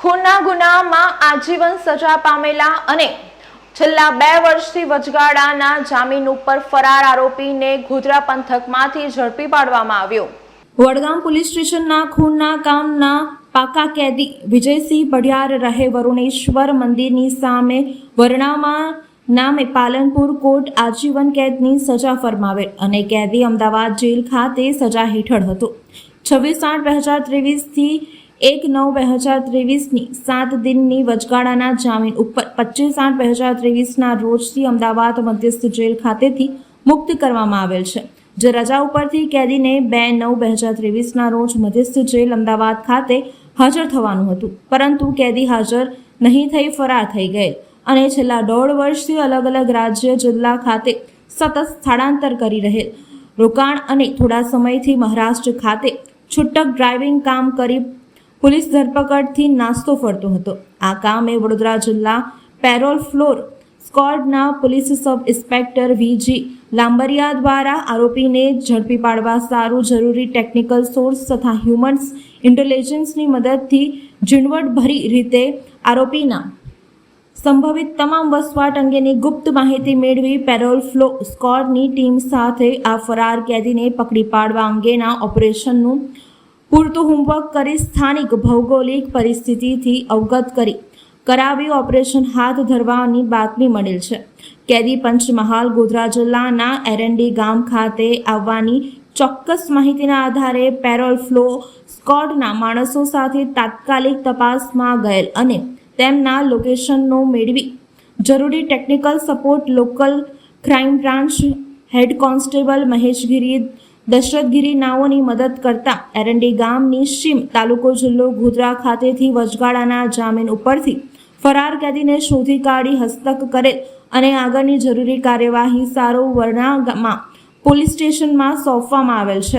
ખૂનના ગુનામાં આજીવન સજા પામેલા અને છેલ્લા બે વર્ષથી વચગાળાના જામીન ઉપર ફરાર આરોપીને ગોધરા પંથકમાંથી ઝડપી પાડવામાં આવ્યો. વડગામ પોલીસ સ્ટેશનના ખૂનના કામના પાકા કેદી વિજયસિંહ પઢિયાર રહે વરુણેશ્વર મંદિરની સામે વરણામાં નામે પાલનપુર કોર્ટ આજીવન કેદની સજા ફરમાવેલ અને કેદી અમદાવાદ જેલ ખાતે સજા હેઠળ હતો. છવ્વીસ આઠ બે હજાર ત્રેવીસથી એક નવ બે હજાર ત્રેવીસની સાત દિનની વચગાળાના જામીન ઉપર પચીસ આઠ બે હજાર ત્રેવીસના રોજથી અમદાવાદ મધ્યસ્થ જેલ ખાતેથી મુક્ત કરવામાં આવેલ છે. જે રજા ઉપરથી કેદીને બે નવ બે હજાર ત્રેવીસના રોજ મધ્યસ્થ જેલ અમદાવાદ ખાતે હાજર થવાનું હતું. પરંતુ કેદી હાજર નહીં થઈ ફરાર થઈ ગયેલ અને છેલ્લા દોઢ વર્ષથી અલગ અલગ રાજ્ય જિલ્લા ખાતે સતત સ્થળાંતર કરી રહેલ. રોકાણ અને થોડા સમયથી મહારાષ્ટ્ર ખાતે છૂટક ડ્રાઇવિંગ કામ કરી પોલીસ ધરપકડથી નાસ્તો ફરતો હતો. આ કામે વડોદરા જિલ્લા parole furlough સ્કોડના police sub inspector V G Lambariya દ્વારા આરોપીને ઝડપી પાડવા સારું જરૂરી ટેકનિકલ સોર્સ તથા હ્યુમન્સ ઇન્ટેલિજન્સની મદદથી ઝીણવટભરી રીતે આરોપીના સંભવિત તમામ વસવાટ અંગેની ગુપ્ત માહિતી મેળવી પેરોલ ફ્લો સ્કોડની ટીમ સાથે આ ફરાર કેદીને પકડી પાડવા અંગેના ઓપરેશનનું પૂરતું હોમવર્ક કરી સ્થાનિક ભૌગોલિક પરિસ્થિતિથી અવગત કરી. કરાવ્યું ઓપરેશન હાથ ધરવાની બાતમી મળેલ છે. કેદી પંચમહાલ ગોધરા જિલ્લાના એરંડી ગામ ખાતે આવવાની ચોક્કસ માહિતીના આધારે પેરોલ ફ્લો સ્કોડના માણસો સાથે તાત્કાલિક તપાસમાં ગયેલ અને તેમના લોકેશનનો મેળવી. જરૂરી technical support local crime branch head constable Maheshgiri Dasharathgiri નાઓની મદદ કરતા એરંડી ગામની શીમ તાલુકો જિલ્લો ગોધરા ખાતેથી વચગાળાના જામીન ઉપરથી ફરાર કેદીને શોધી કાઢી હસ્તક કરેલ અને આગળની જરૂરી કાર્યવાહી સારો વરણામાં પોલીસ સ્ટેશનમાં સોંપવામાં આવેલ છે.